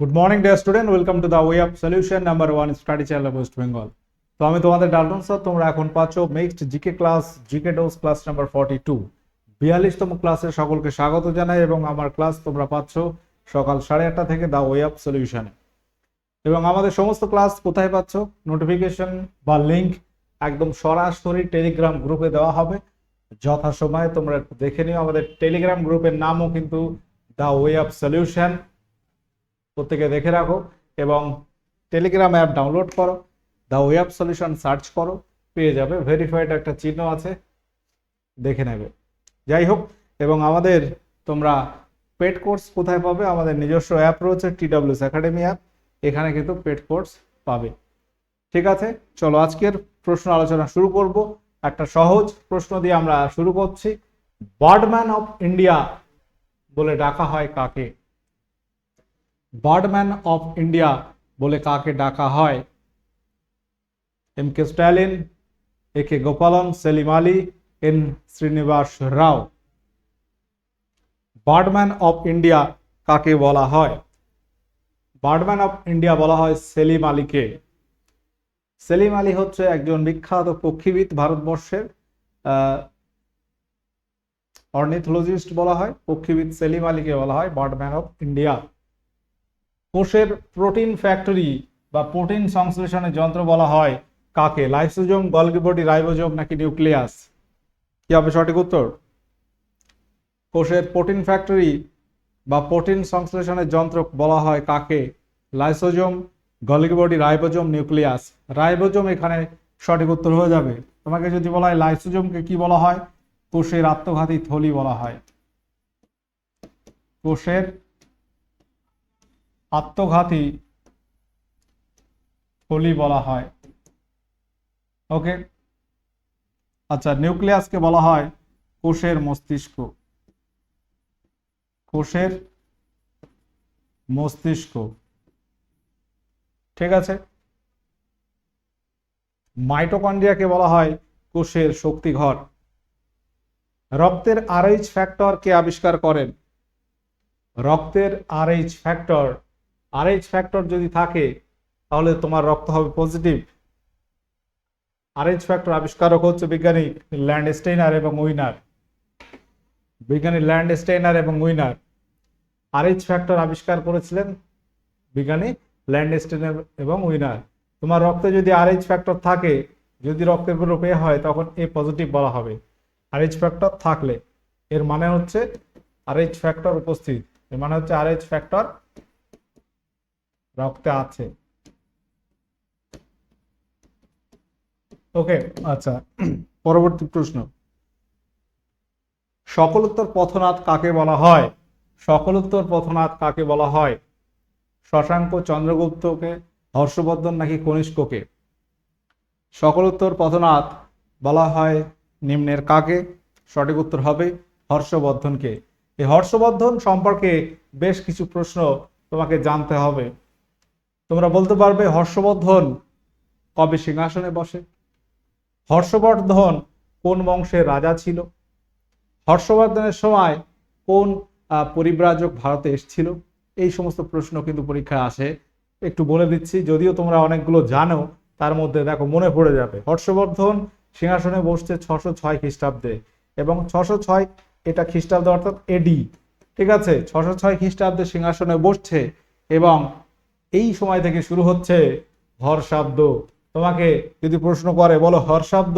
Good morning dear student welcome to the way of solution number one study channel West Bengal তো আমি তোমাদের Dalton sir তোমরা এখন পাচ্ছ mixed GK class GK dose class number forty two বিয়াল্লিশতম ক্লাসে সকলকে স্বাগত জানাই এবং আমার ক্লাস তোমরা পাচ্ছ সকাল সাড়ে আটটা থেকে দ্য ওয়ে অফ সলিউশনে এবং আমাদের সমস্ত ক্লাস কোথায় পাচ্ছ? নোটিফিকেশন বা লিংক একদম সরাসরি টেলিগ্রাম গ্রুপে দেওয়া হবে। যথাসময়ে তোমরা দেখে নিও আমাদের টেলিগ্রাম গ্রুপের নামও কিন্তু দ্য ওয়ে অফ সলিউশন প্রত্যেকে দেখে রাখো এবং টেলিগ্রাম অ্যাপ ডাউনলোড করো। দ্য ওয়েব সলিউশন সার্চ করো। পেয়ে যাবে। ভেরিফাইড একটা চিহ্ন আছে। দেখে নেবে। যাই হোক, এবং আমাদের তোমরা পেড কোর্স কোথায় পাবে? আমাদের নিজস্ব অ্যাপ রয়েছে টিডাব্লিউএস একাডেমি অ্যাপ এখানে কিন্তু পেড কোর্স পাবে। ঠিক আছে? চলো আজকের প্রশ্ন আলোচনা শুরু করব। একটা সহজ প্রশ্ন দিয়ে আমরা শুরু করছি। বার্ডম্যান অফ ইন্ডিয়া বলে ডাকা হয় কাকে? বার্ডম্যান অফ ইন্ডিয়া বলে কাকে ডাকা হয়? M K Stalin, A K Gopalan, Salim Ali, N Srinivas Rao. Birdman of India কাকে বলা হয়? বার্ডম্যান অফ ইন্ডিয়া বলা হয় সেলিম আলীকে। সেলিম আলী হচ্ছে একজন বিখ্যাত পক্ষীবিদ ভারতবর্ষের অর্নিথোলজিস্ট বলা হয়। পক্ষীবিদ সেলিম আলীকে বলা হয় বার্ডম্যান অফ ইন্ডিয়া। কোষের প্রোটিন ফ্যাক্টরি বা প্রোটিন সংশ্লেষণের যন্ত্র বলা হয়। কাকে? লাইসোজোম গলগি বডি রাইবোজোম নাকি নিউক্লিয়াস? কি হবে সঠিক উত্তর? কোষের প্রোটিন ফ্যাক্টরি বা প্রোটিন সংশ্লেষণের যন্ত্র বলা হয় কাকে? Lysosome Golgi body ribosome, nucleus. Ribosome এখানে সঠিক উত্তর হয়ে যাবে। তোমাকে যদি বলা হয় লাইসোজোমকে কি বলা হয়? কোষের আত্মঘাতী থলি বলা হয়। কোষের আত্মঘাতী থলি বলা হয়। ওকে? আচ্ছা নিউক্লিয়াসকে বলা হয় কোষের মস্তিষ্ক। কোষের মস্তিষ্ক। ঠিক আছে? মাইটোকন্ড্রিয়াকে বলা হয় কোষের শক্তিঘর। রক্তের আরএইচ ফ্যাক্টর কে আবিষ্কার করেন। রক্তের আরএইচ ফ্যাক্টর আরএইচ ফ্যাক্টর যদি থাকে, তাহলে তোমার রক্ত হবে পজিটিভ আরএইচ ফ্যাক্টর আবিষ্কারক হচ্ছে বিজ্ঞানী ল্যান্ড স্টেইনার এবং উইনার। বিজ্ঞানী ল্যান্ড স্টেইনার এবং উইনার। আরএইচ ফ্যাক্টর আবিষ্কার করেছিলেন বিজ্ঞানী ল্যান্ড স্টেইনার এবং উইনার। তোমার রক্তে যদি আরএইচ ফ্যাক্টর থাকে, যদি রক্তের গ্রুপ এ হয়, তখন এ পজিটিভ বলা হবে। আরএইচ ফ্যাক্টর থাকলে। এর মানে হচ্ছে আরএইচ ফ্যাক্টর উপস্থিত। এর মানে হচ্ছে আরএইচ ফ্যাক্টর রক্তে আছে। ওকে আচ্ছা পরবর্তী প্রশ্ন। সকলোত্তর পথনাথ কাকে বলা হয়? সকলোত্তর পথনাথ কাকে বলা হয়? শশাঙ্ক চন্দ্রগুপ্তকে, হর্ষবর্ধন নাকি কনিষ্ককে? সকলোত্তর পথনাথ বলা হয় নিম্নের কাকে? সঠিক উত্তর হবে হর্ষবর্ধনকে। এই হর্ষবর্ধন সম্পর্কে বেশ কিছু প্রশ্ন তোমাকে জানতে হবে। তোমরা বলতে পারবে হর্ষবর্ধন কবে সিংহাসনে বসে? হর্ষবর্ধন কোন বংশের রাজা ছিল? হর্ষবর্ধনের সময় কোন পরিব্রাজক ভারতে এসেছিল? এই সমস্ত প্রশ্ন কিন্তু পরীক্ষায় আসে। একটু বলে দিচ্ছি, যদিও তোমরা অনেকগুলো জানো, তার মধ্যে দেখো মনে পড়ে যাবে। হর্ষবর্ধন সিংহাসনে বসছে ছশো ছয় খ্রিস্টাব্দে এবং ছশো ছয়, এটা খ্রিস্টাব্দ অর্থাৎ এডি ঠিক আছে? ছশো ছয় খ্রিস্টাব্দে সিংহাসনে বসছে এবং এই সময় থেকে শুরু হচ্ছে হর্ষাব্দ তোমাকে যদি প্রশ্ন করে, বলো হর্ষাব্দ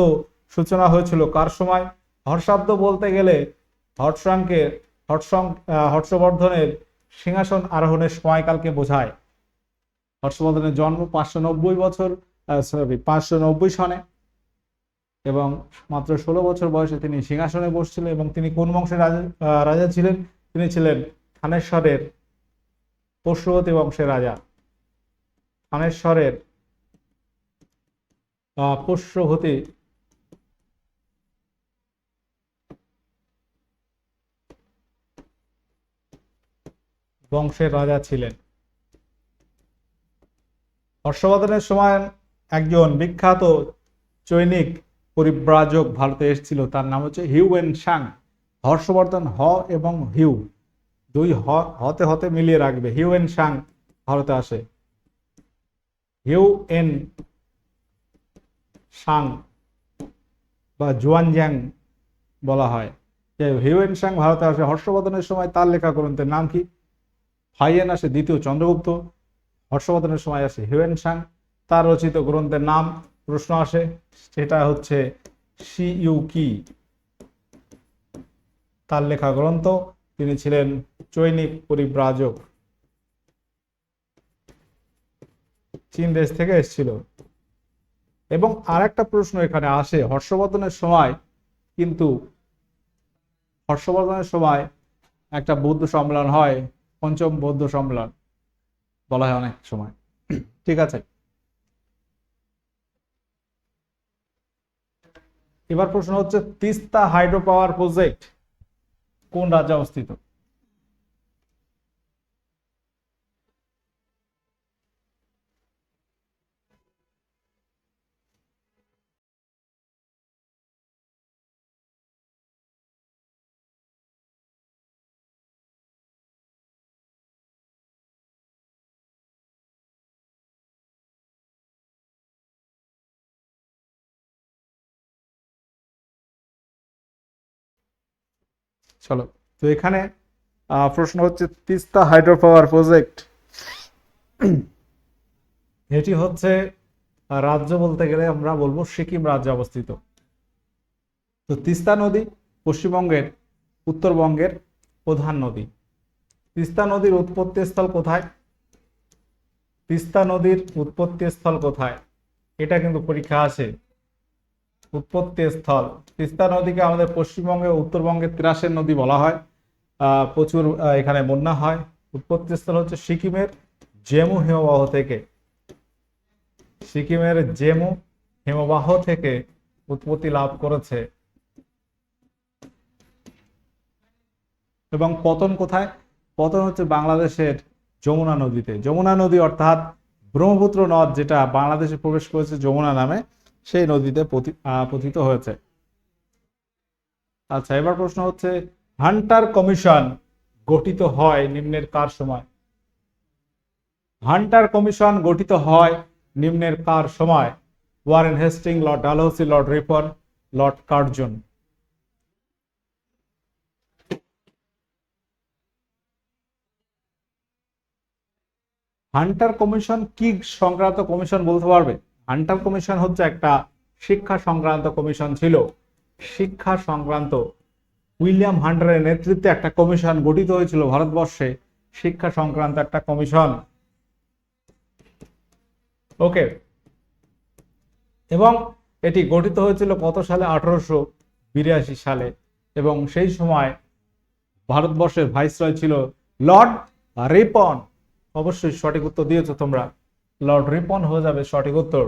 সূচনা হয়েছিল কার সময়? হর্ষাব্দ বলতে গেলে হর্ষাঙ্কের, হর্ষং হর্ষবর্ধনের সিংহাসন আরোহণের সময়কালকে বোঝায়। হর্ষবর্ধনের জন্ম পাঁচশো নব্বই বছর সরি পাঁচশো নব্বই সনে এবং মাত্র ষোলো বছর বয়সে তিনি সিংহাসনে বসছিলেন এবং তিনি কোন বংশের রাজা রাজা ছিলেন? তিনি ছিলেন থানেশ্বরের পশুবতী বংশের রাজা। থানেশ্বরের পোষ্যভূতি বংশের রাজা ছিলেন। হর্ষবর্ধনের সময় একজন বিখ্যাত চৈনিক পরিব্রাজক ভারতে এসেছিল, তার নাম হচ্ছে হিউয়েন সাং হর্ষবর্ধন হ এবং হিউ, দুই হতে হতে মিলিয়ে রাখবে। হিউয়েন সাং ভারতে আসে। হিউ এন সাং বা জুয়ানজ্যাং বলা হয়। যে হিউ এন সাং ভারতে আসে, হর্ষবর্ধনের সময় তার লেখা গ্রন্থের নাম কি? ফাইয়েন আসে দ্বিতীয় চন্দ্রগুপ্ত। হর্ষবর্ধনের সময় আসে হিউয়েন সাং। তার রচিত গ্রন্থের নাম প্রশ্ন আসে, সেটা হচ্ছে সি ইউ কি? তার লেখা গ্রন্থ, তিনি ছিলেন চৈনিক পরিব্রাজক। চীন দেশ থেকে এসেছিল। এবং আর একটা প্রশ্ন এখানে আসে, হর্ষবর্ধনের সময় কিন্তু হর্ষবর্ধনের সময় একটা বৌদ্ধ সম্মেলন হয়, পঞ্চম বৌদ্ধ সম্মেলন, বলা হয় অনেক সময়। ঠিক আছে? এবার প্রশ্ন হচ্ছে, তিস্তা হাইড্রো পাওয়ার প্রজেক্ট কোন রাজ্যে অবস্থিত? চলো। তো এখানে প্রশ্ন হচ্ছে, তিস্তা হাইড্রো পাওয়ার প্রজেক্ট। এটি হচ্ছে রাজ্য বলতে গেলে আমরা বলব সিকিম রাজ্যে অবস্থিত। তো তিস্তা নদী পশ্চিমবঙ্গের, উত্তরবঙ্গের প্রধান নদী। তিস্তা নদীর উৎপত্তি স্থল কোথায়? তিস্তা নদীর উৎপত্তি স্থল কোথায়? এটা কিন্তু পরীক্ষা আসে উৎপত্তি স্থল তিস্তা নদীকে আমাদের পশ্চিমবঙ্গে উত্তরবঙ্গে ত্রাসের নদী বলা হয়। প্রচুর এখানে বন্যা হয়। উৎপত্তি স্থল হচ্ছে সিকিমের জেমু হিমবাহ থেকে। সিকিমের জেমু হিমবাহ থেকে উৎপত্তি লাভ করেছে। এবং পতন কোথায়? পতন হচ্ছে বাংলাদেশের যমুনা নদীতে। যমুনা নদী অর্থাৎ ব্রহ্মপুত্র নদ, যেটা বাংলাদেশে প্রবেশ করেছে যমুনা নামে। সেই নদীতে পতিত হয়েছে। আচ্ছা এবার প্রশ্ন হচ্ছে, হান্টার কমিশন গঠিত হয় নিম্নের কার সময়? হান্টার কমিশন গঠিত হয় নিম্নের কার সময়? Warren Hasting, Lord Dalhousie, Lord Ripon, Lord Curzon. Hunter commission কি সংক্রান্ত কমিশন বলতে পারবে? হান্টার কমিশন হচ্ছে একটা শিক্ষা সংক্রান্ত কমিশন ছিল। শিক্ষা সংক্রান্ত উইলিয়াম হান্টারের নেতৃত্বে একটা কমিশন গঠিত হয়েছিল ভারতবর্ষে। শিক্ষা সংক্রান্ত একটা কমিশন ওকে এবং এটি গঠিত হয়েছিল কত সালে? আঠারোশো বিরাশি সালে। এবং সেই সময় ভারতবর্ষের ভাইসরয় ছিল লর্ড রিপন অবশ্যই সঠিক উত্তর দিয়েছ তোমরা। লর্ড রিপন হয়ে যাবে সঠিক উত্তর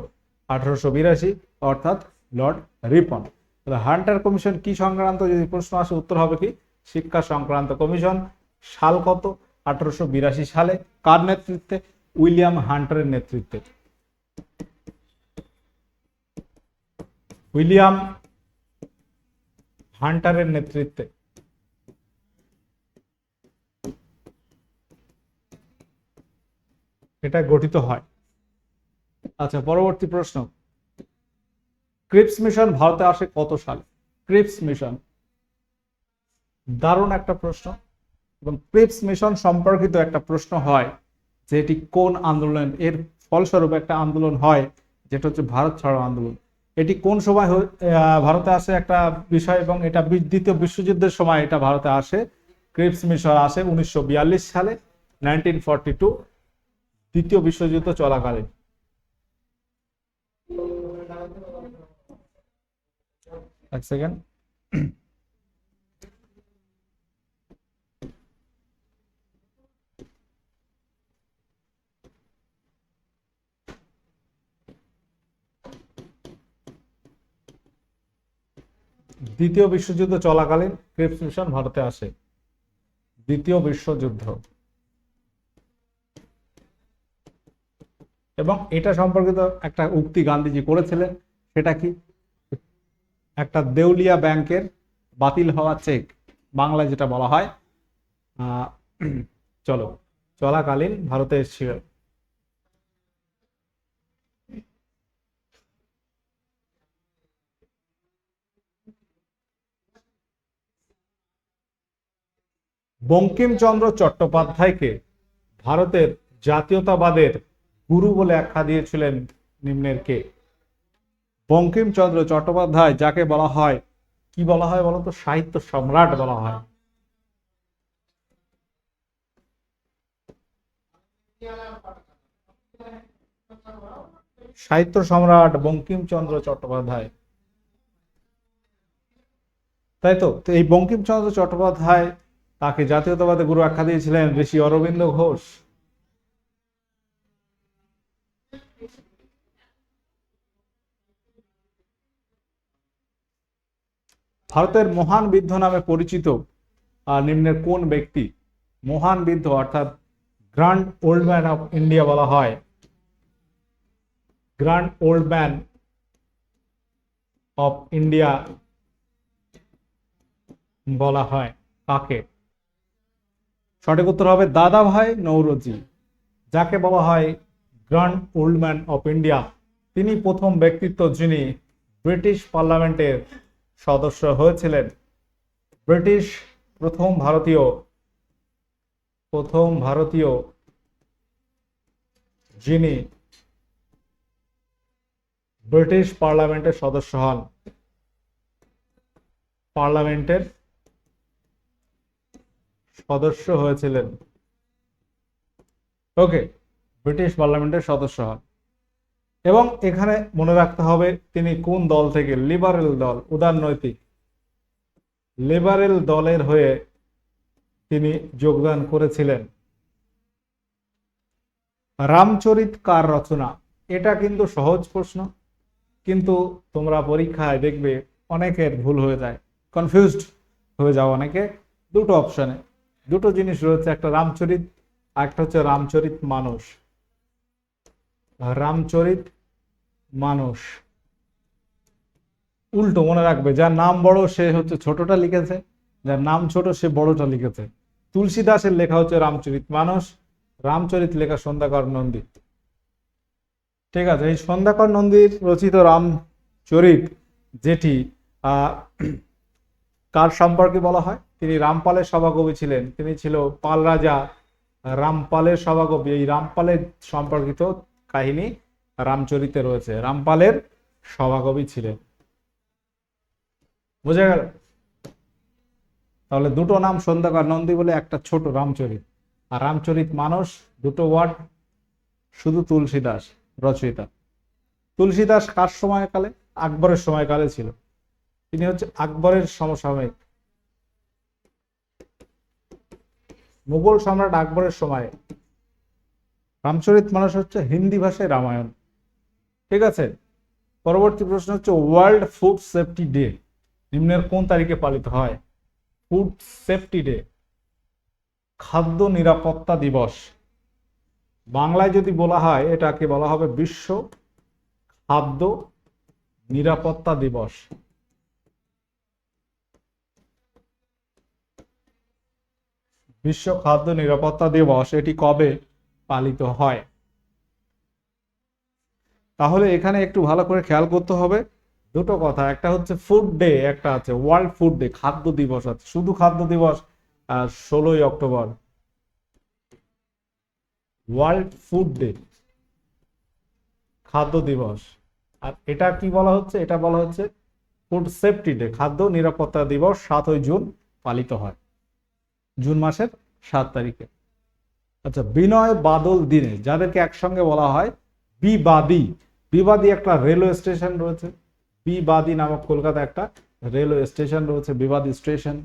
আঠারোশো বিরাশি, অর্থাৎ লর্ড রিপন। হান্টার কমিশন কি সংক্রান্ত, যদি প্রশ্ন আসে উত্তর হবে কি? শিক্ষা সংক্রান্ত কমিশন, সাল কত? আঠারোশো বিরাশি সালে কার নেতৃত্বে? উইলিয়াম হান্টারের নেতৃত্বে। উইলিয়াম হান্টারের নেতৃত্বে। এটা গঠিত হয়। আচ্ছা পরবর্তী প্রশ্ন। ক্রিপস মিশন ভারতে আসে কত সালে? Cripps mission. দারুণ একটা প্রশ্ন এবং ক্রিপস মিশন সম্পর্কিত একটা প্রশ্ন হয় যে এটি কোন আন্দোলন? এর ফলস্বরূপ একটা আন্দোলন হয় যেটা হচ্ছে ভারত ছাড়ো আন্দোলন। এটি কোন সময় ভারতে আসে একটা বিষয় এবং এটা দ্বিতীয় বিশ্বযুদ্ধের সময় এটা ভারতে আসে। ক্রিপস মিশন আসে উনিশশো বিয়াল্লিশ সালে, নাইনটিন দ্বিতীয় বিশ্বযুদ্ধ চলাকালীন। এক সেকেন্ড দ্বিতীয় বিশ্বযুদ্ধ চলাকালীন ক্রিপস মিশন ভারতে আসে। দ্বিতীয় বিশ্বযুদ্ধ। এবং এটা সম্পর্কিত একটা উক্তি গান্ধীজি করেছিলেন, সেটা কি? একটা দেউলিয়া ব্যাংকের বাতিল হওয়া চেক, বাংলায় যেটা বলা হয় চলো, চলাকালীন ভারতে এসেছিল বঙ্কিমচন্দ্র চট্টোপাধ্যায়কে ভারতের জাতীয়তাবাদের গুরু বলে আখ্যা দিয়েছিলেন নিম্নের কে? বঙ্কিমচন্দ্র চট্টোপাধ্যায় যাকে বলা হয়, কি বলা হয় বলতো সাহিত্য সম্রাট বলা হয়। সাহিত্য সম্রাট বঙ্কিমচন্দ্র চট্টোপাধ্যায়। তাই তো এই বঙ্কিমচন্দ্র চট্টোপাধ্যায় তাকে জাতীয়তাবাদে গুরু আখ্যা দিয়েছিলেন ঋষি অরবিন্দ ঘোষ। ভারতের মহান বৃদ্ধ নামে পরিচিত নিম্নের কোন ব্যক্তি? মহান বৃদ্ধ অর্থাৎ grand old man of India বলা হয়। Grand old man of India বলা হয় কাকে? সঠিক উত্তর হবে দাদা ভাই নৌরজি, যাকে বলা হয় grand old man of India. তিনি প্রথম ব্যক্তিত্ব যিনি ব্রিটিশ পার্লামেন্টের সদস্য হয়েছিলেন। ব্রিটিশ প্রথম ভারতীয় প্রথম ভারতীয় যিনি ব্রিটিশ পার্লামেন্টের সদস্য হন। পার্লামেন্টের সদস্য হয়েছিলেন। ওকে, ব্রিটিশ পার্লামেন্টের সদস্য হন। এবং এখানে মনে রাখতে হবে তিনি কোন দল থেকে লিবারেল দল, উদারনৈতিক। লিবারেল দলের হয়ে তিনি যোগদান করেছিলেন। রামচরিত কার রচনা? এটা কিন্তু সহজ প্রশ্ন, কিন্তু তোমরা পরীক্ষায় দেখবে অনেকের ভুল হয়ে যায় কনফিউজড হয়ে যাও অনেকে। দুটো অপশনে দুটো জিনিস রয়েছে, একটা রামচরিত একটা হচ্ছে রামচরিত মানুষ। রামচরিত মানুষ। উল্টো মনে রাখবে, যার নাম বড় সে হচ্ছে ছোটটা লিখেছে, যার নাম ছোট সে বড়টা লিখেছে। তুলসী দাসের লেখা হচ্ছে রামচরিত মানুষ, রামচরিত লেখা সন্ধ্যাকর নন্দী ঠিক আছে, এই সন্ধ্যাকর নন্দীর রচিত রামচরিত যেটি কার সম্পর্কে বলা হয়? তিনি রামপালের সভাকবি ছিলেন। তিনি ছিল পাল রাজা রামপালের সভাকবি। এই রামপালের সম্পর্কিত কাহিনী রামচরিতে রয়েছে। রামপালের সভাকবি ছিলেন। বুঝা গেল? তাহলে দুটো নাম সন্ধ্যাকর নন্দী বলে একটা ছোট রামচরিত। আর রামচরিত মানুষ দুটো ওয়ার্ড, শুধু তুলসী দাস রচয়িতা। তুলসী দাস কার সময়কালে? আকবরের সময়কালে ছিল। তিনি হচ্ছে আকবরের সমসাময়িক। মুঘল সম্রাট আকবরের সময় রামচরিত মানুষ হচ্ছে হিন্দি ভাষায় রামায়ণ। ঠিক আছে? পরবর্তী প্রশ্ন হচ্ছে ওয়ার্ল্ড ফুড সেফটি ডে নিম্নের কোন তারিখে পালিত হয়? ফুড সেফটি ডে খাদ্য নিরাপত্তা দিবস। বাংলায় যদি বলা হয়, এটাকে বলা হবে বিশ্ব খাদ্য নিরাপত্তা দিবস। বিশ্ব খাদ্য নিরাপত্তা দিবস, এটি কবে? পালিত হয়। তাহলে এখানে একটু ভালো করে খেয়াল করতে হবে। দুটো কথা, একটা হচ্ছে ফুড ডে একটা আছে ওয়ার্ল্ড ফুড ডে খাদ্য দিবস আছে। শুধু খাদ্য দিবস ষোলোই অক্টোবর। ওয়ার্ল্ড ফুড ডে খাদ্য দিবস। আর এটা কি বলা হচ্ছে? এটা বলা হচ্ছে ফুড সেফটি ডে খাদ্য নিরাপত্তা দিবস, সাতই জুন পালিত হয়। জুন মাসের সাত তারিখে। আচ্ছা বিনয় বাদল দিনে যাদেরকে একসঙ্গে বলা হয় বিবাদী। বিবাদী একটা রেলওয়ে স্টেশন রয়েছে। বিবাদী নামক কলকাতা একটা রেলওয়ে স্টেশন রয়েছে, বিবাদী স্টেশন।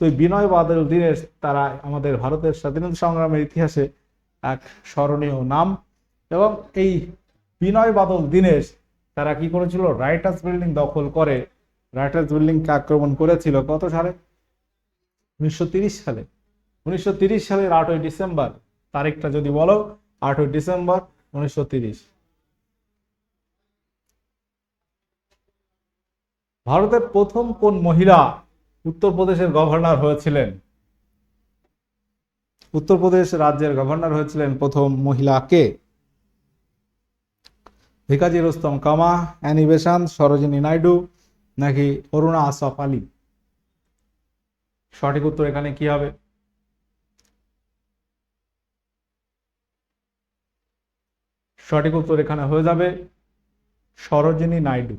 তো এই বিনয় বাদল দীনেশ, তারা আমাদের ভারতের স্বাধীনতা সংগ্রামের ইতিহাসে এক স্মরণীয় নাম। এবং এই বিনয় বাদল দীনেশ, তারা কি করেছিল? রাইটার্স বিল্ডিং দখল করে, রাইটার্স বিল্ডিংকে আক্রমণ করেছিল কত সালে? উনিশশো সালে। উনিশশো সালের আটই ডিসেম্বর, তারিখটা যদি বলো, আটই ডিসেম্বর উনিশশো ভারতের প্রথম কোন মহিলা উত্তরপ্রদেশের গভর্নর হয়েছিলেন? উত্তরপ্রদেশ রাজ্যের গভর্নর হয়েছিলেন প্রথম মহিলা কে? ভিকাজি রুস্তম কামা, অ্যানি বেসান্ত, সরোজিনী নাইডু, নাকি অরুণা আসফ আলী? সঠিক উত্তর এখানে কি হবে? সঠিক উত্তর এখানে হয়ে যাবে সরোজিনী নাইডু।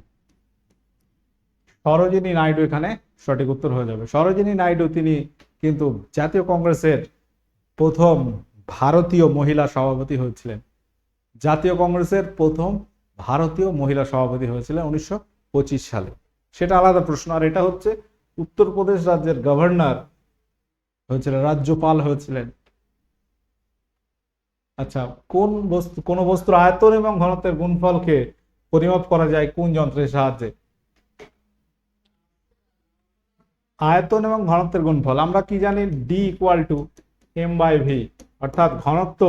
সরোজিনী নাইডু এখানে সঠিক উত্তর হয়ে যাবে। সরোজিনী নাইডু তিনি কিন্তু জাতীয় কংগ্রেসের প্রথম ভারতীয় মহিলা সভাপতি হয়েছিলেন। জাতীয় কংগ্রেসের প্রথম ভারতীয় মহিলা সভাপতি হয়েছিলেন উনিশশো পঁচিশ সালে। সেটা আলাদা প্রশ্ন। আর এটা হচ্ছে, উত্তরপ্রদেশ রাজ্যের গভর্নর হয়েছিলেন, রাজ্যপাল হয়েছিলেন। আচ্ছা কোন বস্তু, কোন বস্তুর আয়তন এবং ঘনত্বের গুণফলকে পরিমাপ করা যায় কোন যন্ত্রের সাহায্যে? আয়তন এবং ঘনত্বের গুণফল, আমরা কি জানি? D equal to M by V অর্থাৎ ঘনত্ব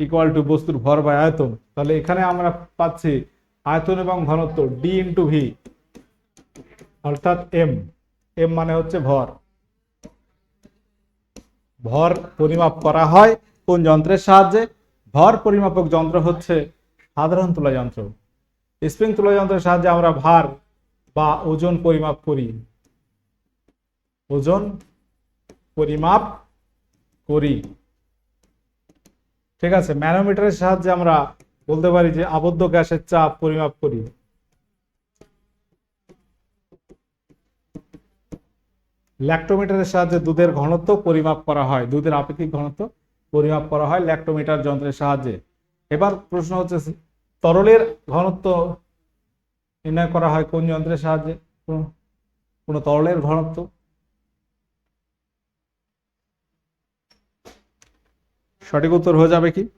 ইকুয়াল টু বস্তুর ভর বাই আয়তন। তাহলে এখানে আমরা পাচ্ছি আয়তন এবং ঘনত্ব ডি ইন্টু ভি অর্থাৎ এম এম মানে হচ্ছে ভর। ভর পরিমাপ করা হয় কোন যন্ত্রের সাহায্যে? ভর পরিমাপক যন্ত্র হচ্ছে সাধারণ তুলা যন্ত্র স্প্রিং তুলা যন্ত্রের সাহায্যে আমরা ভার বা ওজন পরিমাপ করি। ওজন পরিমাপ করি। ঠিক আছে, ম্যানোমিটারের সাহায্যে আমরা বলতে পারি যে আবদ্ধ গ্যাসের চাপ পরিমাপ করি। ল্যাক্টোমিটারের সাহায্যে দুধের ঘনত্ব পরিমাপ করা হয়, দুধের আপেক্ষিক ঘনত্ব পরিমাপ করা হয় ল্যাক্টোমিটার যন্ত্রের সাহায্যে। এবার প্রশ্ন হচ্ছে, তরলের ঘনত্ব নির্ণয় করা হয় কোন যন্ত্রের সাহায্যে? কোন- তরলের ঘনত্ব? সঠিক উত্তর হয়ে যাবে কি?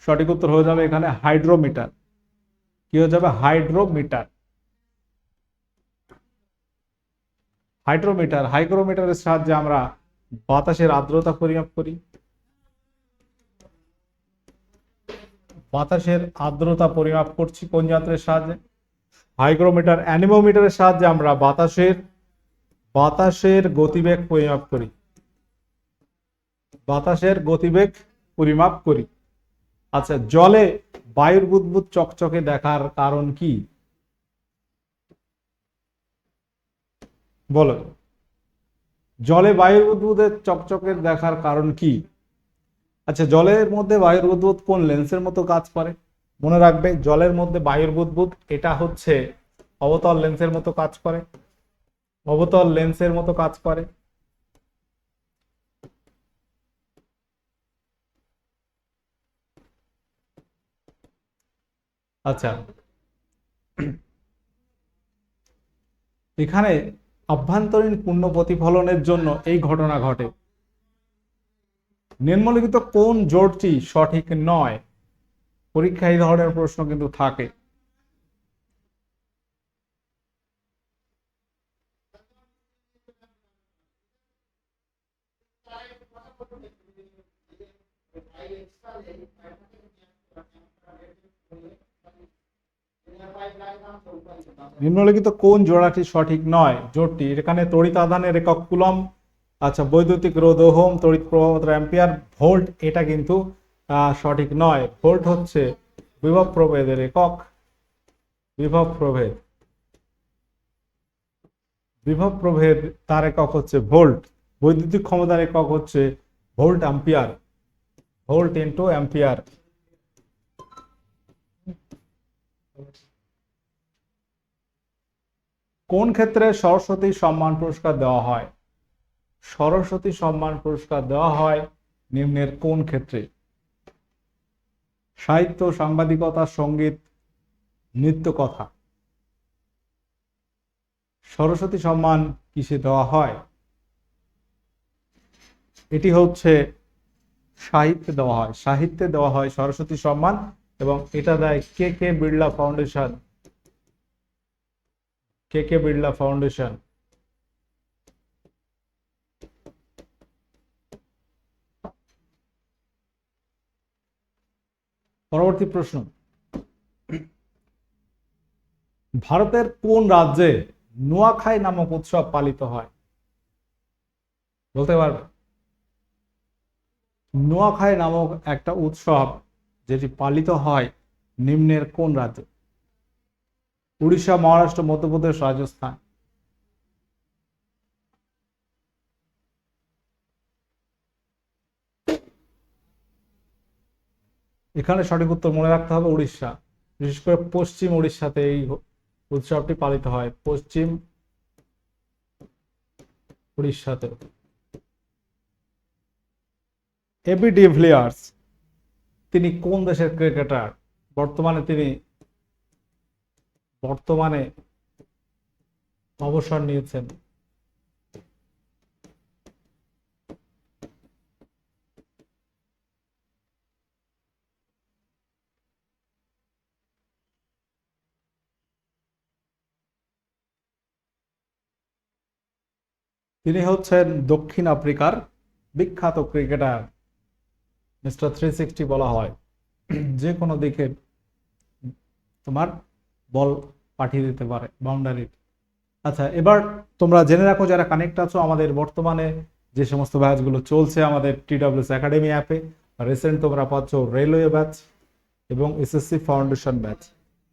সঠিক উত্তর হয়ে যাবে এখানে হাইড্রোমিটার। কি হয়ে যাবে? হাইড্রোমিটার। হাইড্রোমিটার হাইগ্রোমিটারের সাহায্যে আমরা বাতাসের আর্দ্রতা পরিমাপ করি। বাতাসের আর্দ্রতা পরিমাপ করছি কোন যন্ত্রের সাহায্যে? হাইগ্রোমিটার অ্যানিমোমিটারের সাহায্যে আমরা বাতাসের বাতাসের গতিবেগ পরিমাপ করি। বাতাসের গতিবেগ পরিমাপ করি। আচ্ছা জলে বায়ুর বুদবুদ চকচকে দেখার কারণ কি? বলো। জলে বায়ুর বুদবুদের চকচকে দেখার কারণ কি? আচ্ছা জলের মধ্যে বায়ুর বুদবুদ কোন লেন্সের মতো কাজ করে? মনে রাখবে, জলের মধ্যে বায়ুর বুদবুদ এটা হচ্ছে অবতল লেন্সের মতো কাজ করে। অবতল লেন্সের মতো কাজ করে। আচ্ছা। এখানে আভ্যন্তরীণ পূর্ণ প্রতিফলনের জন্য এই ঘটনা ঘটে। নিম্নলিখিত কোন জোটটি সঠিক নয়? পরীক্ষায় এই ধরনের প্রশ্ন কিন্তু থাকে। নিম্নলিখিত কোন জোড়াটি সঠিক নয়? জোটটি, এখানে তড়িৎ আধানের একক কুলম আচ্ছা বৈদ্যুতিক রোধ ওহম তড়িৎ প্রবাহ অ্যাম্পিয়ার, ভোল্ট, এটা কিন্তু সঠিক নয়। ভোল্ট হচ্ছে বিভব প্রভেদের একক। বিভব প্রভেদ। বিভব প্রভেদ, তার একক হচ্ছে ভোল্ট। বৈদ্যুতিক ক্ষমতার একক হচ্ছে volt ampere. Volt into ampere. কোন ক্ষেত্রে সরস্বতী সম্মান পুরস্কার দেওয়া হয়? সরস্বতী সম্মান পুরস্কার দেওয়া হয় নিম্নের কোন ক্ষেত্রে? সাহিত্য, সাংবাদিকতা, সংগীত নৃত্য কথা সরস্বতী সম্মান কিসে দেওয়া হয়? এটি হচ্ছে সাহিত্যে দেওয়া হয়। সাহিত্যে দেওয়া হয় সরস্বতী সম্মান এবং এটা দেয় K K Birla foundation. K K Birla foundation. পরবর্তী প্রশ্ন। ভারতের কোন রাজ্যে নোয়াখাই নামক উৎসব পালিত হয়? বলতে পারবে? নোয়াখাই নামক একটা উৎসব যেটি পালিত হয় নিম্নের কোন রাজ্যে? উড়িষ্যা, মহারাষ্ট্র, মধ্যপ্রদেশ, রাজস্থান। এখানে সঠিক উত্তর মনে রাখতে হবে উড়িষ্যা। বিশেষ করে পশ্চিম উড়িষ্যাতে এই উৎসবটি পালিত হয়। পশ্চিম উড়িষ্যাতে। এবি ডিভিলিয়ার্স তিনি কোন দেশের ক্রিকেটার? বর্তমানে তিনি বর্তমানে অবসর নিয়েছেন। তিনি হচ্ছেন দক্ষিণ আফ্রিকার বিখ্যাত ক্রিকেটার, মিস্টার থ্রি সিক্সটি বলা হয়। যে কোনো দিকে তোমার বল পাঠিয়ে দিতে পারে বাউন্ডারি আচ্ছা এবার তোমরা জেনে রাখো, যারা কানেক্ট আছো আমাদের বর্তমানে, যে সমস্ত ব্যাচগুলো চলছে আমাদের টিডাব্লিউএস একাডেমি অ্যাপে রিসেন্ট তোমরা পাচ্ছ রেলওয়ে ব্যাচ এবং এসএসসি ফাউন্ডেশন ব্যাচ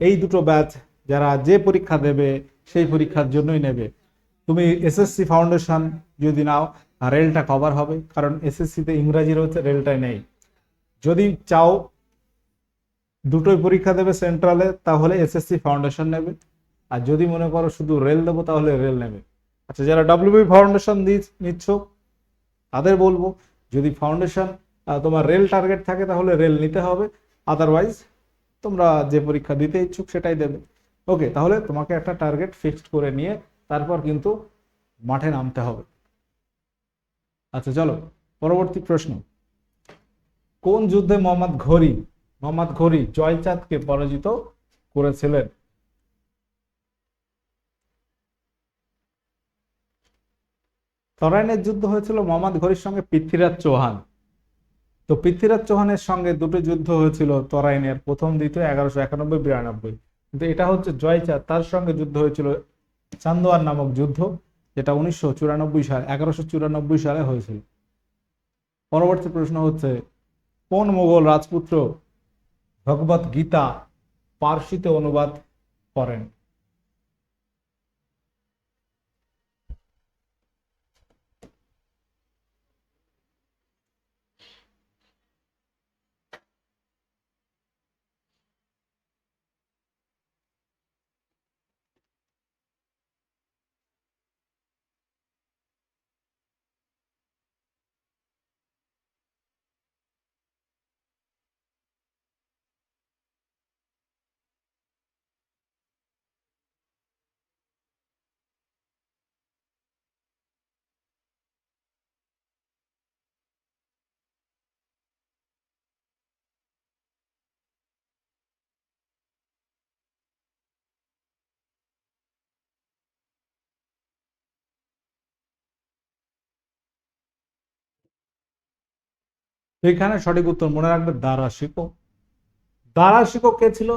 এই দুটো ব্যাচ যারা যে পরীক্ষা দেবে, সেই পরীক্ষার জন্যই নেবে। তুমি এসএসসি ফাউন্ডেশন যদি নাও রেলটা কভার হবে। কারণ এসএসসিতে ইংরাজি রয়েছে রেলটাই নেই। যদি চাও দুটোই পরীক্ষা দেবে সেন্ট্রালে তাহলে এসএসসি ফাউন্ডেশন নেবে। আর যদি মনে করো শুধু রেল দেবো, তাহলে রেল নেবে। আচ্ছা যারা ডাব্লিউবি ফাউন্ডেশন নিচ্ছ, তাদের বলব, যদি ফাউন্ডেশন তোমার রেল টার্গেট থাকে, তাহলে রেল নিতে হবে। আদারওয়াইজ তোমরা যে পরীক্ষা দিতে ইচ্ছুক, সেটাই দেবে। ওকে তাহলে তোমাকে একটা টার্গেট ফিক্সড করে নিয়ে তারপর কিন্তু মাঠে নামতে হবে। আচ্ছা চলো, পরবর্তী প্রশ্ন। কোন যুদ্ধে মোহাম্মদ ঘড়ি মোহাম্মদ ঘড়ি জয়চাঁদকে পরাজিত করেছিলেন? তরাইনের যুদ্ধ হয়েছিল মোহাম্মদ ঘড়ির সঙ্গে পৃথ্বীরাজ চৌহান। তো পৃথ্বীরাজ চৌহানের সঙ্গে দুটো যুদ্ধ হয়েছিল তরাইনের, প্রথম, দ্বিতীয়, এগারোশো একানব্বই, বিরানব্বই। কিন্তু এটা হচ্ছে জয়চাঁদ, তার সঙ্গে যুদ্ধ হয়েছিল চান্দোয়ার নামক যুদ্ধ, যেটা উনিশশো চুরানব্বই সাল, এগারোশো চুরানব্বই সালে হয়েছিল। পরবর্তী প্রশ্ন হচ্ছে, কোন মোগল রাজপুত্র ভগবত গীতা পার্সিতে অনুবাদ করেন? এখানে সঠিক উত্তর মনে রাখবে দারা শিকো দারা শিকো কে ছিল?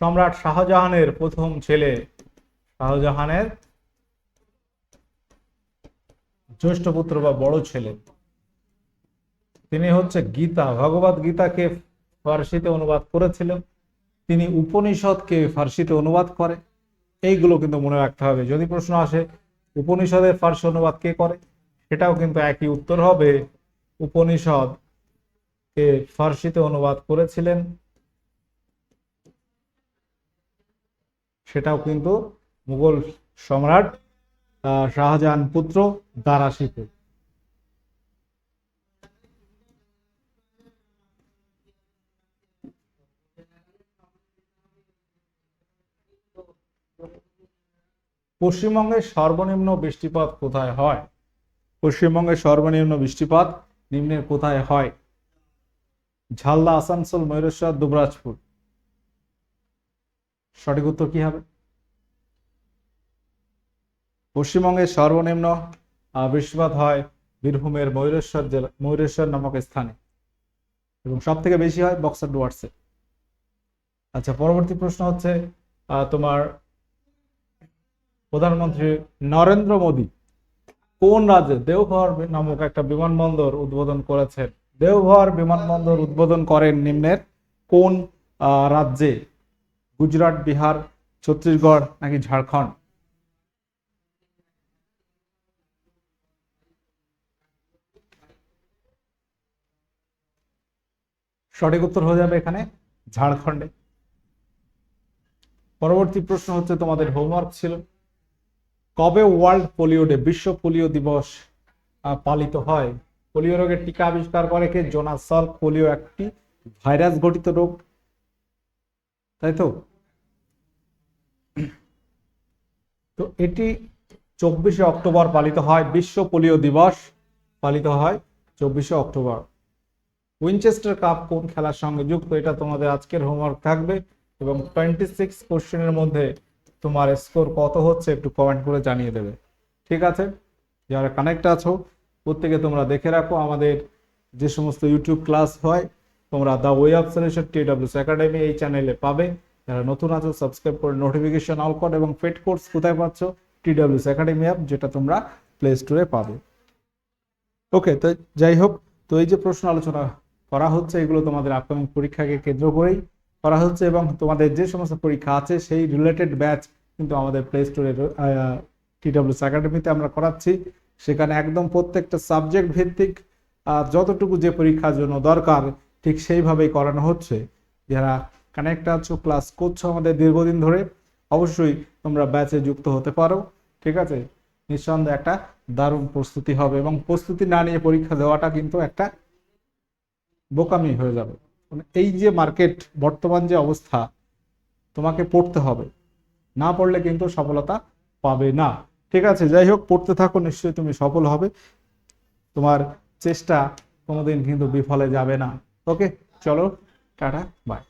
সম্রাট শাহজাহানের প্রথম ছেলে। শাহজাহানের জ্যৈষ্ঠ পুত্র বা বড় ছেলে। তিনি হচ্ছে গীতা। ভগবত গীতাকে ফার্সিতে অনুবাদ করেছিলেন। তিনি উপনিষদকে ফার্সিতে অনুবাদ করে। এইগুলো কিন্তু মনে রাখতে হবে। যদি প্রশ্ন আসে উপনিষদের ফার্সি অনুবাদ কে করে? সেটাও কিন্তু একই উত্তর হবে। উপনিষদ কে ফার্সিতে অনুবাদ করেছিলেন, সেটাও কিন্তু মুঘল সম্রাট শাহজাহান পুত্র দারা শিখু পশ্চিমবঙ্গের সর্বনিম্ন বৃষ্টিপাত কোথায় হয়? পশ্চিমবঙ্গের সর্বনিম্ন বৃষ্টিপাত নিম্নের কোথায় হয়? ঝালদা, আসানসোল, ময়ূরেশ্বর, দুবরাজপুর। সঠিক উত্তর কি হবে? পশ্চিমবঙ্গের সর্বনিম্ন বৃষ্টিপাত হয় বীরভূমের ময়ূরেশ্বর জেলা, ময়ূরেশ্বর নামক স্থানে। এবং সব থেকে বেশি হয় বক্সার ডুয়ার্সে। আচ্ছা পরবর্তী প্রশ্ন হচ্ছে তোমার প্রধানমন্ত্রী নরেন্দ্র মোদী কোন রাজ্যে দেওঘর নামক একটা বিমানবন্দর উদ্বোধন করেছেন? দেওঘর বিমানবন্দর উদ্বোধন করেন নিম্নের কোন রাজ্যে? গুজরাট, বিহার, ছত্তিশগড় নাকি ঝাড়খণ্ড? সঠিক উত্তর হয়ে যাবে এখানে ঝাড়খণ্ডে। পরবর্তী প্রশ্ন হচ্ছে, তোমাদের হোমওয়ার্ক ছিল। কবে ওয়ার্ল্ড পোলিও ডে বিশ্ব পোলিও দিবস পালিত হয়? পোলিও রোগের টিকা আবিষ্কার করে কে? জোনাস সল্ক পোলিও, একটি ভাইরাস ঘটিত রোগ। তাই তো? তো এটি চব্বিশে অক্টোবর পালিত হয়, বিশ্ব পোলিও দিবস পালিত হয় চব্বিশে অক্টোবর। উইনচেস্টার কাপ কোন খেলার সঙ্গে যুক্ত? এটা তোমাদের আজকের হোমওয়ার্ক থাকবে এবং টোয়েন্টি সিক্স কোশ্চেনের মধ্যে তোমার স্কোর কত হচ্ছে একটু কমেন্ট করে জানিয়ে দেবে। ঠিক আছে? যারা কানেক্ট আছো প্রত্যেকে তোমরা দেখে রাখো, আমাদের যে সমস্ত ইউটিউব ক্লাস হয়, তোমরা the way of solution T WS academy এই চ্যানেলে পাবে। যারা নতুন আছো সাবস্ক্রাইব করে নোটিফিকেশন অল করো এবং পেড কোর্স কোথায় পাচ্ছ? টি ডাব্লিউস একাডেমি অ্যাপ যেটা তোমরা প্লে স্টোরে পাবে। ওকে তো যাই হোক, তো এই যে প্রশ্ন আলোচনা করা হচ্ছে, এগুলো তোমাদের আপকামিং পরীক্ষাকে কেন্দ্র করেই করা হচ্ছে এবং তোমাদের যে সমস্ত পরীক্ষা আছে, সেই রিলেটেড ব্যাচ কিন্তু আমাদের প্লে স্টোরে টি ডাব্লিউস একাডেমিতে আমরা করাচ্ছি। সেখানে একদম প্রত্যেকটা সাবজেক্ট ভিত্তিক যতটুকু যে পরীক্ষার জন্য দরকার, ঠিক সেইভাবেই করানো হচ্ছে। যারা কানেক্ট আছো ক্লাস করছ আমাদের দীর্ঘদিন ধরে, অবশ্যই তোমরা ব্যাচে যুক্ত হতে পারো, ঠিক আছে? নিঃসন্দেহে একটা দারুণ প্রস্তুতি হবে এবং প্রস্তুতি না নিয়ে পরীক্ষা দেওয়াটা কিন্তু একটা বোকামি হয়ে যাবে। মানে এই যে মার্কেট বর্তমান যে অবস্থা, তোমাকে পড়তে হবে। না পড়লে কিন্তু সফলতা পাবে না। ঠিক আছে? যাই হোক পড়তে থাকো, নিশ্চয়ই তুমি সফল হবে। তোমার চেষ্টা কোনোদিন কিন্তু বিফলে যাবে না। ওকে চলো, টাটা বাই